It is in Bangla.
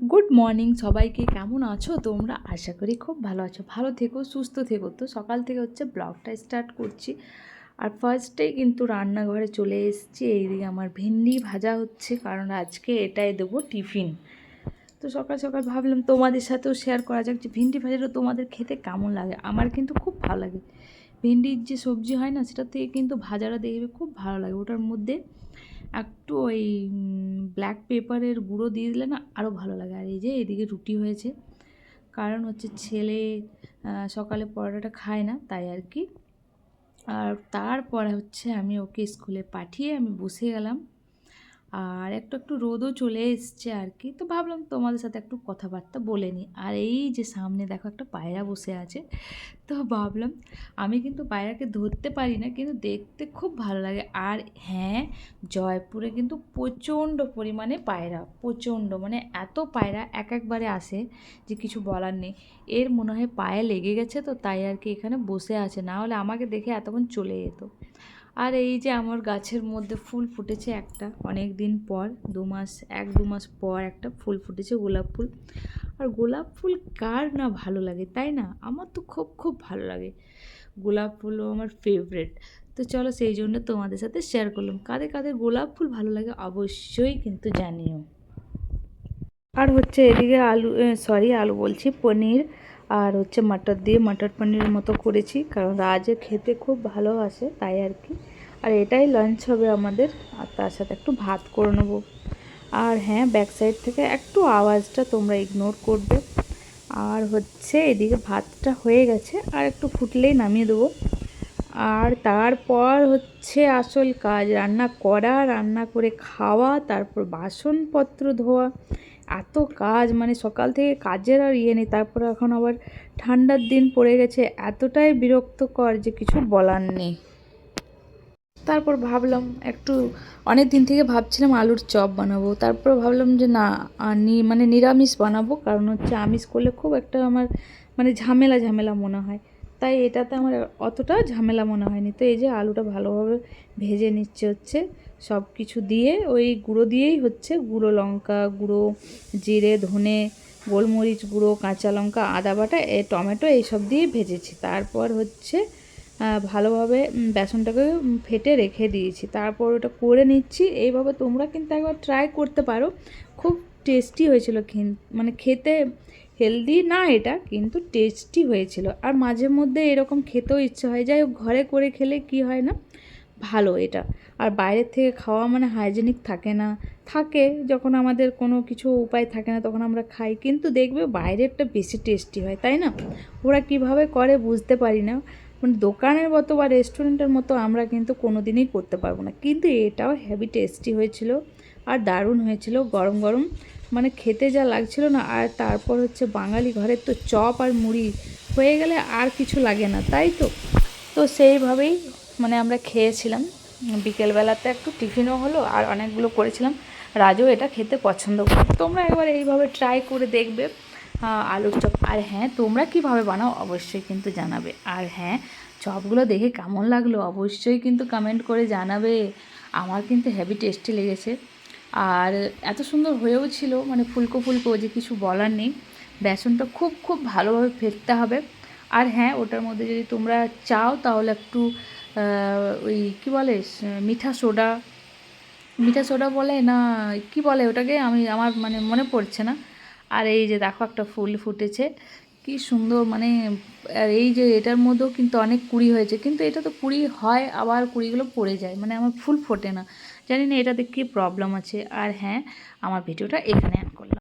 গুড মর্নিং সবাইকে কেমন আছো? তোমরা আশা করি খুব ভালো আছো। ভালো থেকো, সুস্থ থেকো। তো সকাল থেকে হচ্ছে ব্লগটা স্টার্ট করছি। আর ফার্স্টেই কিন্তু রান্নাঘরে চলে এসেছি। এইদিকে আমার ভেন্ডি ভাজা হচ্ছে, কারণ আজকে এটাই দেবো টিফিন। তো সকাল সকাল ভাবলাম তোমাদের সাথেও শেয়ার করা যাক যে ভেন্ডি ভাজাটা তোমাদের খেতে কেমন লাগে? আমার কিন্তু খুব ভালো লাগে। ভেন্ডির যে সবজি হয় না, সেটা থেকে কিন্তু ভাজাটা দেখবে খুব ভালো লাগে। ওটার মধ্যে একটু ওই ব্ল্যাক পেপারের গুঁড়ো দিয়ে দিলে না আরও ভালো লাগে। আর এই যে এদিকে রুটি হয়েছে। কারণ হচ্ছে ছেলে সকালে পরোটাটা খায় না, তাই আর কি। আর তারপরে হচ্ছে আমি ওকে স্কুলে পাঠিয়ে আমি বসে গেলাম। আর একটু একটু রোদও চলে এসছে আর কি তো ভাবলাম তোমাদের সাথে একটু কথাবার্তা বলে নিই। আর এই যে সামনে দেখো একটা পায়রা বসে আছে। তো ভাবলাম আমি কিন্তু পায়রাকে ধরতে পারি না, কিন্তু দেখতে খুব ভালো লাগে। আর হ্যাঁ জয়পুরে কিন্তু প্রচণ্ড পরিমাণে পায়রা, প্রচণ্ড। মানে এত পায়রা এক একবারে আসে যে কিছু বলার নেই। এর মনে হয় পায়ে লেগে গেছে তো, তাই আর কি এখানে বসে আছে। না হলে আমাকে দেখে এতক্ষণ চলে যেত। আর এই যে আমার গাছের মধ্যে ফুল ফুটেছে একটা অনেক দিন পর, দু মাস, এক দু মাস পর একটা ফুল ফুটেছে, গোলাপ ফুল। আর গোলাপ ফুল কার না ভালো লাগে, তাই না? আমার তো খুব খুব ভালো লাগে। গোলাপ ফুলও আমার ফেভারেট তো চলো সেই জন্য তোমাদের সাথে শেয়ার করলাম। কাদের কাদের গোলাপ ফুল ভালো লাগে অবশ্যই কিন্তু জানিও। আর হচ্ছে এদিকে আলু সরি আলু বলছি, পনির আর হচ্ছে মাটার দিয়ে মাটার পনিরের মতো করেছি, কারণ রাজে খেতে খুব ভালোবাসে, তাই আর কি। আর এটাই লাঞ্চ হবে আমাদের, আর তার সাথে একটু ভাত করে নেব। আর হ্যাঁ ব্যাক সাইড থেকে একটু আওয়াজটা তোমরা ইগনোর করবে। আর হচ্ছে এদিকে ভাতটা হয়ে গেছে, আর একটু ফুটলেই নামিয়ে দেবো। আর তারপর হচ্ছে আসল কাজ, রান্না করা, রান্না করে খাওয়া, তারপর বাসনপত্র ধোয়া। এত কাজ মানে সকাল থেকে কাজের আর ইয়ে নেই, তারপর এখন আবার ঠান্ডার দিন পড়ে গেছে, এতটাই বিরক্তকর যে কিছু বলার নেই। তারপর ভাবলাম একটু, অনেক দিন থেকে ভাবছিলাম আলুর চপ বানাবো, তারপর ভাবলাম যে না মানে নিরামিষ বানাবো, কারণ হচ্ছে আমিষ করলে খুব একটা আমার মানে ঝামেলা ঝামেলা মনে হয়। তাই এটাতে আমার অতটা ঝামেলা মনে হয়নি, তো এই যে আলুটা ভালোভাবে ভেজে নিচ্ছে হচ্ছে সব কিছু দিয়ে, ওই গুঁড়ো দিয়েই হচ্ছে গুঁড়ো লঙ্কা গুঁড়ো, জিরে, ধনে, গোলমরিচ গুঁড়ো, কাঁচা লঙ্কা, আদা বাটা, এ টমেটো এইসব দিয়ে ভেজেছি। তারপর হচ্ছে ভালোভাবে বেসনটাকে ফেটে রেখে দিয়েছি। তারপর ওটা করে নিচ্ছি। এইভাবে তোমরা কিন্তু একবার ট্রাই করতে পারো। খুব টেস্টি হয়েছিল মানে খেতে হেলদি না এটা, কিন্তু টেস্টি হয়েছিল। আর মাঝে মধ্যে এরকম খেতেও ইচ্ছে হয়। যাই হোক, ঘরে করে খেলে কি হয় না? ভালো এটা। আর বাইরের থেকে খাওয়া মানে হাইজেনিক থাকে না। থাকে যখন আমাদের কোনো কিছু উপায় থাকে না তখন আমরা খাই। কিন্তু দেখবে বাইরেরটা বেশি টেস্টি হয়, তাই না? ওরা কীভাবে করে বুঝতে পারি না। মানে দোকানের মতো বা রেস্টুরেন্টের মতো আমরা কিন্তু কোনো দিনই করতে পারব না। কিন্তু এটাও হেভি টেস্টি হয়েছিল আর দারুণ হয়েছিল, গরম গরম। মানে খেতে যা লাগছিল না, আর তারপর হচ্ছে বাঙালি ঘরের তো চপ আর মুড়ি হয়ে গেলে আর কিছু লাগে না, তাই তো? তো সেইভাবেই মানে আমরা খেয়েছিলাম। বিকেলবেলাতে একটু টিফিনও হলো আর অনেকগুলো করেছিলাম। রাজও এটা খেতে পছন্দ করে। তোমরা একবার এইভাবে ট্রাই করে দেখবে আলুর চপ। আর হ্যাঁ তোমরা কীভাবে বানাও অবশ্যই কিন্তু জানাবে। আর হ্যাঁ চপগুলো দেখে কেমন লাগল অবশ্যই কিন্তু কমেন্ট করে জানাবে। আমার কিন্তু হেভি টেস্টি লেগেছে। আর এত সুন্দর হয়েও ছিল মানে ফুলকো ফুলকো যে কিছু বলার নেই। বেসনটা খুব খুব ভালোভাবে ফেটতে হবে। আর হ্যাঁ ওটার মধ্যে যদি তোমরা চাও তাহলে একটু ওই কী বলে মিঠা সোডা। মিঠা সোডা বলে না, কি বলে ওটাকে? আমি, আমার মানে মনে পড়ছে না। আর এই যে দেখো একটা ফুল ফুটেছে, কি সুন্দর মানে আর এই যে এটার মধ্যেও কিন্তু অনেক কুড়ি হয়েছে। কিন্তু এটা তো কুড়ি হয়, আবার কুড়িগুলো পড়ে যায়। মানে আমার ফুল ফোটে না। জানি না এটাতে কী প্রবলেম আছে। আর হ্যাঁ আমার ভিডিওটা এখানে অ্যাড করলাম।